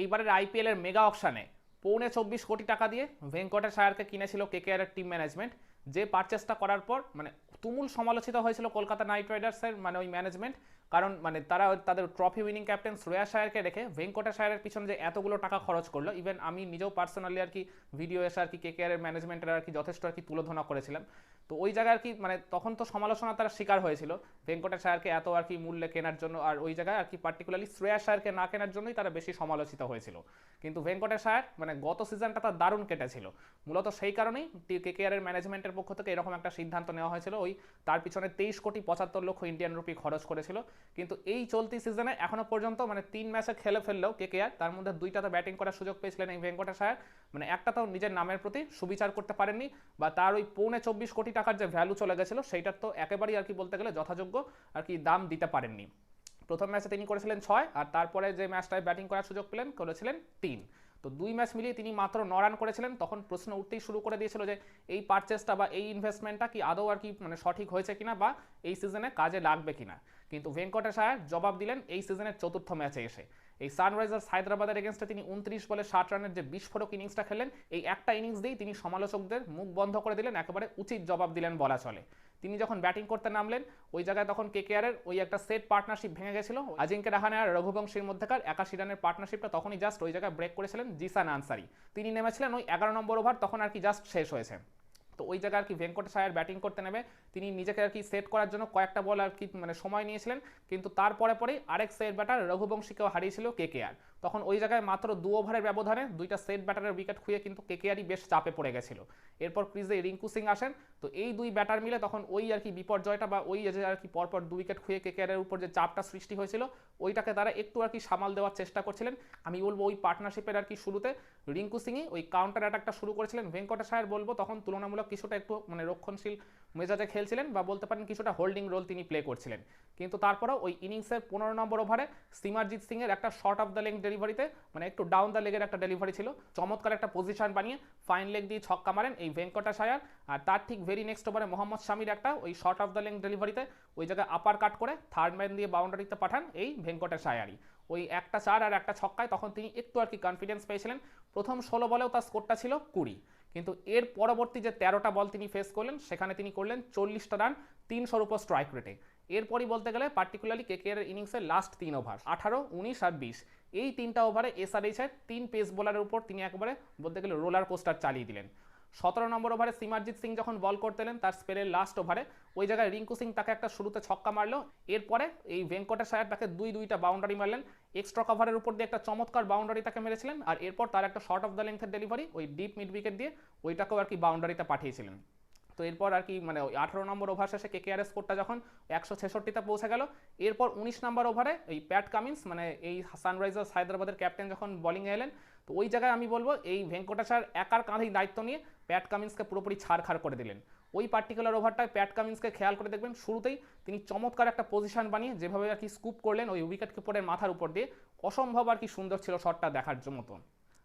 এইবারের আইপিএল এর মেগা অকশানে পৌনে চব্বিশ কোটি টাকা দিয়ে ভেঙ্কটেশ আয়ারকে কিনেছিল কেকেআর এর টিম ম্যানেজমেন্ট। যে পারচেসটা করার পর মানে তুমুল সমালোচিত হয়েছিল কলকাতা নাইট রাইডার্সের মানে ওই ম্যানেজমেন্ট। কারণ মানে তারা তাদের ট্রফি উইনিং ক্যাপ্টেন শ্রেয়া সায়ারকে রেখে ভেঙ্কটেশ আয়ারের পিছনে যে এতগুলো টাকা খরচ করল ইভেন আমি নিজেও পার্সোনালি আর কি ভিডিও এসে আর কি কেকেআর এর ম্যানেজমেন্টের আর কি যথেষ্ট আর কি তুলোধনা করেছিলাম। তো ওই জায়গায় আর কি মানে তখন তো সমালোচনা তারা শিকার হয়েছিল। ভেঙ্কটেশ আয়ারকে এত আর কি মূল্যে কেনার জন্য আর ওই জায়গায় আর কি পার্টিকুলারলি শ্রেয়া আয়ারকে না কেনার জন্যই তারা বেশি সমালোচিত হয়েছিল। কিন্তু ভেঙ্কটেশ আয়ার মানে গত সিজনটা তার দারুণ কেটেছিল। মূলত সেই কারণেই কেকেআর এর ম্যানেজমেন্টের পক্ষ থেকে এরকম একটা সিদ্ধান্ত নেওয়া হয়েছিল। ওই তার পিছনে তেইশ কোটি পঁচাত্তর লক্ষ ইন্ডিয়ান রুপি খরচ করেছিল। কিন্তু এই চলতি সিজনে এখনও পর্যন্ত মানে তিন ম্যাচে খেলে ফেললেও কে কেকেআর তার মধ্যে দুইটাতে ব্যাটিং করার সুযোগ পেয়েছিলেন এই ভেঙ্কটেশ আয়ার মানে একটা তো নিজের নামের প্রতি সুবিচার করতে পারেননি বা তার ওই পৌনে চব্বিশ কোটি টাকার যে ভ্যালু চলে গেছিল সেইটার তো একেবারেই আর কি বলতে গেলে যথাযোগ্য আর কি দাম দিতে পারেননি। প্রথম ম্যাচে তিনি করেছিলেন ছয়, আর তারপরে যে ম্যাচটায় ব্যাটিং করার সুযোগ পেলেন, করেছিলেন তিন। তো দুই ম্যাচ মিলিয়ে তিনি মাত্র ন রান করেছিলেন, তখন প্রশ্ন উঠতেই শুরু করে দিয়েছিল যে, এই পারচেসটা বা এই ইনভেস্টমেন্টটা কি আদৌ আর কি মানে সঠিক হয়েছে কিনা বা এই সিজনে কাজে লাগবে কিনা। কিন্তু ভেঙ্কটেশ আয়ার জবাব দিলেন, এই সিজনের চতুর্থ ম্যাচে এসে। এই সানরাইজার্স হায়দ্রাবাদের এগেনস্টে তিনি উনত্রিশ বলে ষাট রানের যে বিস্ফোরক ইনিংসটা খেলেন এই একটা ইনিংস দিয়েই তিনি সমালোচকদের মুখ বন্ধ করে দিলেন, একেবারে উচিত জবাব দিলেন বলা চলে। তিনি যখন ব্যাটিং করতে নামলেন, ওই জায়গায় তখন কে কেকেআরের ওই একটা সেট পার্টনারশিপ ভেঙে গেছিল। আজিঙ্কে রাহানে আর রঘুবংশীর মধ্যেকার একাশি রানের পার্টনারশিপটা তখনই জাস্ট ওই জায়গায় ব্রেক করেছিলেন জিসান আনসারি। তিনি নেমেছিলেন ওই এগারো নম্বর ওভার তখন আর কি জাস্ট শেষ হয়েছে। তো ওই জায়গায় আর কি ভেঙ্কটেশ আয়ার ব্যাটিং করতে নেবে তিনি নিজেকে আর কি সেট করার জন্য কয়েকটা বল আর কি মানে সময় নিয়েছিলেন। কিন্তু তারপরে পরেই আরেক সেট ব্যাটার রঘুবংশীকেও হারিয়েছিল কেকেআর তখন ওই জায়গায় মাত্র দু ওভারের ব্যবধানে দুইটা সেট ব্যাটারের উইকেট খুঁয়ে কিন্তু কে কেকেআরই বেশ চাপে পড়ে গেছিল। এরপর ক্রিজে রিঙ্কু সিং আসেন। তো এই দুই ব্যাটার মিলে তখন ওই আর কি বিপর্যয়টা বা ওই যে আর কি পরপর দু উইকেট খুঁয়ে কেকেআরের উপর যে চাপটা সৃষ্টি হয়েছিল, ওইটাকে তারা একটু আর কি সামাল দেওয়ার চেষ্টা করছিলেন। আমি বলব ওই পার্টনারশিপের আর কি শুরুতে রিঙ্কু সিংই ওই কাউন্টার অ্যাটাকটা শুরু করেছিলেন। ভেঙ্কটেশ আয়ার বলব, তখন তুলনামূলক কিছুটা একটু মানে রক্ষণশীল মেজাজে খেলছিলেন বা বলতে পারেন কিছুটা হোল্ডিং রোল তিনি প্লে করছিলেন। কিন্তু তারপরেও ওই ইনিংসের পনেরো নম্বর ওভারে সিমারজিৎ সিং এর একটা শর্ট অফ দ্য লেগ ডেলিভারিতে মানে একটু ডাউন দ্য লেগের একটা ডেলিভারি ছিল। চমৎকার একটা পজিশন বানিয়ে ফাইন লেগ দিয়ে ছক্কা মারেন এই ভেঙ্কটেশ আয়ার আর তার ঠিক ভেরি নেক্সট ওভারে মোহাম্মদ শামির একটা ওই শর্ট অফ দ্য লেগ ডেলিভারিতে ওই জায়গায় আপার কাট করে থার্ড ম্যান দিয়ে বাউন্ডারিতে পাঠান এই ভেঙ্কটেশ আয়ারই ওই একটা চার আর একটা ছক্কায় তখন তিনি একটু আর কি কনফিডেন্স পেয়েছিলেন। প্রথম ষোলো বলেও তার স্কোরটা ছিল কুড়ি। কিন্তু এর পরবর্তী যে তেরোটা বল তিনি ফেস করলেন, সেখানে তিনি করলেন চল্লিশটা রান তিনশোর উপর স্ট্রাইক রেটে এরপরই বলতে গেলে পার্টিকুলারলি কে কেকেআর ইনিংসের লাস্ট তিন ওভার আঠারো, উনিশ আর বিশ। এই তিনটা ওভারে এসআরএইচের তিন পেস বোলারের উপর তিনি একবারে বলতে গেলে রোলার কোস্টার চালিয়ে দিলেন। সতেরো নম্বর ওভারে সিমারজিৎ সিং যখন বল করতেলেন তার স্পেলের লাস্ট ওভারে ওই জায়গায় রিঙ্কু সিং তাকে একটা শুরুতে ছক্কা মারলো। এরপরে এই ভেঙ্কটেশ আয়ার তাকে দুই দুইটা বাউন্ডারি মারলেন। এক্সট্রা কভারের উপর দিয়ে একটা চমৎকার বাউন্ডারি তাকে মেরেছিলেন, আর এরপর তার একটা শর্ট অফ দ্য লেন্থের ডেলিভারি ওই ডিপ মিড উইকেট দিয়ে ওইটাকেও আর কি বাউন্ডারিতে পাঠিয়েছিলেন। তো এরপর আর কি মানে ওই আঠারো নম্বর ওভার শেষে কে কেকেআর স্কোরটা যখন একশো ছেষট্টিতে পৌঁছে গেল, এরপর উনিশ নম্বর ওভারে এই প্যাট কামিন্স মানে এই সানরাইজার্স হায়দ্রাবাদের ক্যাপ্টেন যখন বোলিংয়ে এলেন, তো ওই জায়গায় আমি বলব এই ভেঙ্কটেশার একার কাঁধেই দায়িত্ব নিয়ে প্যাট কামিন্সকে পুরোপুরি ছাড়খাড় করে দিলেন। ওই পার্টিকুলার ওভারটায় প্যাট কামিন্সকে খেয়াল করে দেখবেন, শুরুতেই তিনি চমৎকার একটা পজিশন বানিয়ে যেভাবে আর কি স্কুপ করলেন ওই উইকেট কিপারের মাথার উপর দিয়ে, অসম্ভব আর কি সুন্দর ছিল শটটা দেখার মতন।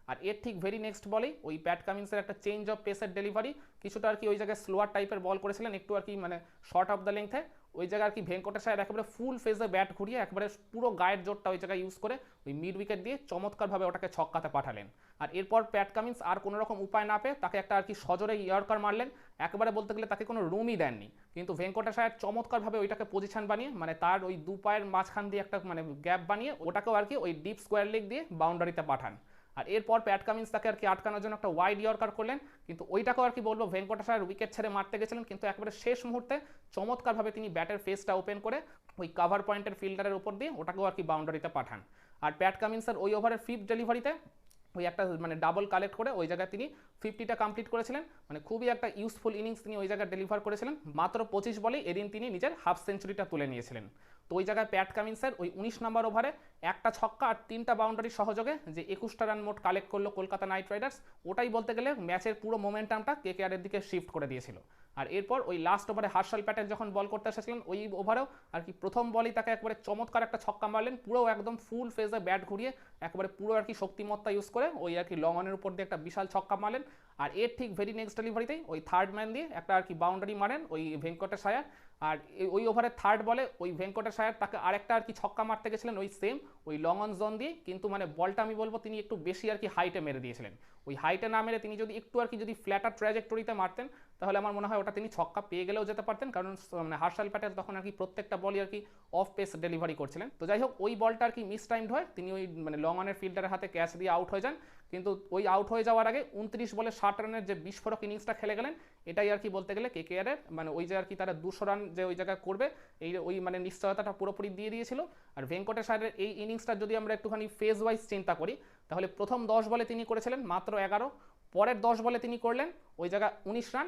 আর এর ঠিক ভেরি নেক্সট বলেই ওই প্যাট কামিন্সের একটা চেঞ্জ অফ পেসের ডেলিভারি কিছুটা আর কি ওই জায়গায় স্লোয়ার টাইপের বল করেছিলেন, একটু আর কি মানে শর্ট অফ দ্য লেংথে ওই জায়গায় আর কি ভেঙ্কটেশ আয়ার একেবারে ফুল ফেজে ব্যাট ঘুরিয়ে একেবারে পুরো গায়ের জোরটা ওই জায়গায় ইউজ করে ওই মিড উইকেট দিয়ে চমৎকারভাবে ওটাকে ছক্কাতে পাঠালেন। আর এরপর প্যাট কামিন্স আর কোনো রকম উপায় না পেয়ে তাকে একটা আর কি সজোরে ইয়র্কার মারলেন। একেবারে বলতে গেলে তাকে কোনো রুমই দেননি। কিন্তু ভেঙ্কটেশ আয়ার চমৎকারভাবে ওইটাকে পজিশন বানিয়ে মানে তার ওই দু পায়ের মাঝখান দিয়ে একটা মানে গ্যাপ বানিয়ে ওটাকেও আর কি ওই ডিপ স্কোয়ার লেগ দিয়ে বাউন্ডারিতে পাঠান। আর এরপর প্যাট কামিন্স তাকে আর কি আটকানোর জন্য একটা ওয়াইড ইয়র্কার করলেন। কিন্তু ওইটাকেও আর কি বলব ভেঙ্কটেশ্বর উইকেট ছেড়ে মারতে গেছিলেন, কিন্তু একেবারে শেষ মুহূর্তে চমৎকারভাবে তিনি ব্যাটের ফেসটা ওপেন করে ওই কাভার পয়েন্টের ফিল্ডারের উপর দিয়ে ওটাকেও আর কি বাউন্ডারিতে পাঠান। আর প্যাট কামিন্সের ওই ওভারের ফিফথ ডেলিভারিতে ওই একটা মানে ডাবল কালেক্ট করে ওই জায়গায় তিনি ফিফটিটা কমপ্লিট করেছিলেন। মানে খুবই একটা ইউজফুল ইনিংস তিনি ওই জায়গায় ডেলিভার করেছিলেন। মাত্র পঁচিশ বলে এদিন তিনি নিজের হাফ সেঞ্চুরিটা তুলে নিয়েছিলেন। তো ওই জায়গায় প্যাট কামিন্সের ওই উনিশ নম্বর ওভারে একটা ছক্কা আর তিনটা বাউন্ডারি সহযোগে যে একুশটা রান মোট কালেক্ট করল কলকাতা নাইট রাইডার্স ওটাই বলতে গেলে ম্যাচের পুরো মোমেন্টামটা কে কেকেআরের দিকে শিফট করে দিয়েছিল। আর এরপর ওই লাস্ট ওভারে হার্শাল প্যাটেল যখন বল করতে এসেছিলেন, ওই ওভারেও আর কি প্রথম বলই তাকে একবারে চমৎকার একটা ছক্কা মারলেন, পুরো একদম ফুল ফেজে ব্যাট ঘুরিয়ে, একবারে পুরো আর কি শক্তিমত্তা ইউজ করে ওই আর কি লং অনের উপর দিয়ে একটা বিশাল ছক্কা মারলেন। আর এর ঠিক ভেরি নেক্সট ডেলিভারিতেই ওই থার্ড ম্যান দিয়ে একটা আর কি বাউন্ডারি মারেন ওই ভেঙ্কটেশ আয়ার আর ওই ওভারের থার্ড বলে ওই ভেঙ্কটেশ আয়ার তাকে আরেকটা আর কি ছক্কা মারতে গেছিলেন ওই সেম ওই লং অন জোন দিয়ে। কিন্তু মানে বলটা আমি বলব তিনি একটু বেশি আর কি হাইটে মেরে দিয়েছিলেন। ওই হাইটে না মেরে তিনি যদি একটু আর কি যদি ফ্ল্যাটার ট্র্যাজেক্টরিতে মারতেন, তাহলে আমার মনে হয় ওটা তিনি ছক্কা পেয়ে গেলেও যেতে পারতেন। কারণ মানে হার্শাল প্যাটেল তখন আর কি প্রত্যেকটা বলই আর কি অফ পেস ডেলিভারি করছিলেন। তো যাই হোক, ওই বলটা আর কি মিস টাইমড হয়। তিনি ওই মানে লং অনের ফিল্ডারের হাতে ক্যাচ দিয়ে আউট হয়ে যান। কিন্তু ওই আউট হয়ে যাওয়ার আগে উনত্রিশ বলে ষাট রানের যে বিস্ফোরক ইনিংসটা খেলে গেলেন, এটাই আর কি বলতে গেলে কে এর মানে ওই যে আর কি তারা দুশো রান যে ওই জায়গায় করবে, এই ওই মানে নিশ্চয়তাটা পুরোপুরি দিয়ে দিয়েছিল। আর ভেঙ্কটেশ আয়ারের এই ইনিংসটা যদি আমরা একটুখানি ফেজ ওয়াইজ চিন্তা করি, তাহলে প্রথম দশ বলে তিনি করেছিলেন মাত্র এগারো, পরের দশ বলে তিনি করলেন ওই জায়গায় উনিশ রান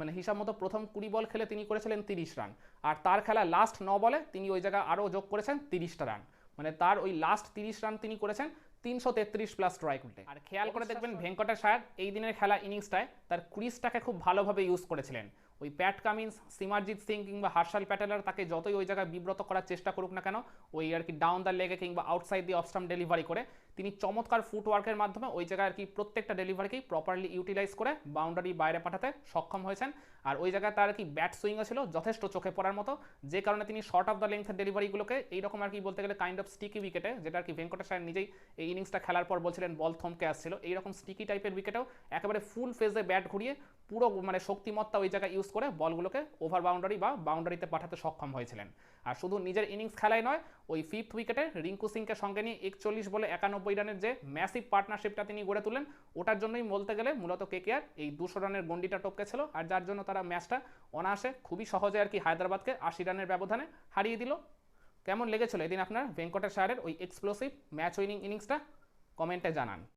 মানে হিসাব মতো প্রথম কুড়ি বল খেলে তিনি করেছিলেন তিরিশ রান। আর তার খেলা লাস্ট ন বলে তিনি ওই জায়গায় আরও যোগ করেছেন তিরিশটা রান। মানে তার ওই লাস্ট তিরিশ রান তিনি করেছেন তিনশো তেত্রিশ প্লাস ট্রাই উল্টে আর খেয়াল করে দেখবেন ভেঙ্কটেশ আয়ার এই দিনের খেলা ইনিংসটায় তার ক্রিজটাকে খুব ভালোভাবে ইউজ করেছিলেন। ওই প্যাট কামিন্স সিমারজিৎ সিং কিংবা হার্শাল প্যাটেলার তাকে যতই ওই জায়গায় বিব্রত করার চেষ্টা করুক না কেন ওই আর কি ডাউন দ্য লেগে কিংবা আউটসাইড দিয়ে অফস্টাম ডেলিভারি করে তিনি চমৎকার ফুটওয়ার্কের মাধ্যমে ওই জায়গায় আর কি প্রত্যেকটা ডেলিভারিকেই প্রপারলি ইউটিলাইজ করে বাউন্ডারি বাইরে পাঠাতে সক্ষম হয়েছেন। আর ওই জায়গায় তার আর কি ব্যাট সুইংও ছিল, যথেষ্ট চোখে পড়ার মতো। যে কারণে তিনি শর্ট অফ দ্য লেন্থের ডেলিভারিগুলোকে এইরকম আর কি বলতে গেলে কাইন্ড অফ স্টিকি উইকেটে যেটা আর কি ভেঙ্কটেশ আয়ার নিজেই এই ইনিংসটা খেলার পর বলছিলেন বল থমকে আসছিল, এইরকম স্টিকি টাইপের উইকেটেও একেবারে ফুল ফেজে ব্যাট ঘুরিয়ে পুরো মানে শক্তিমত্তা ওই জায়গায় ইউজ করে বলগুলোকে ওভার বাউন্ডারি বা বাউন্ডারিতে পাঠাতে সক্ষম হয়েছিলেন। আর শুধু নিজের ইনিংস খেলায় নয় ওই ফিফথ উইকেটে রিঙ্কু সিংকে সঙ্গে নিয়ে একচল্লিশ বলে একানব্বই রানের যে ম্যাসিভ পার্টনারশিপটা তিনি গড়ে তুলেন ওটার জন্যই বলতে গেলে মূলত কেকেআর এই দুশো রানের গন্ডিটা টপকে ছিল। আর যার জন্য তারা ম্যাচটা অনায়াসে খুবই সহজে আর কি হায়দ্রাবাদকে আশি রানের ব্যবধানে হারিয়ে দিল। কেমন লেগেছিল এদিন আপনার ভেঙ্কটেশ আয়ারের ওই এক্সপ্লোসিভ ম্যাচ উইনিং ইনিংসটা কমেন্টে জানান।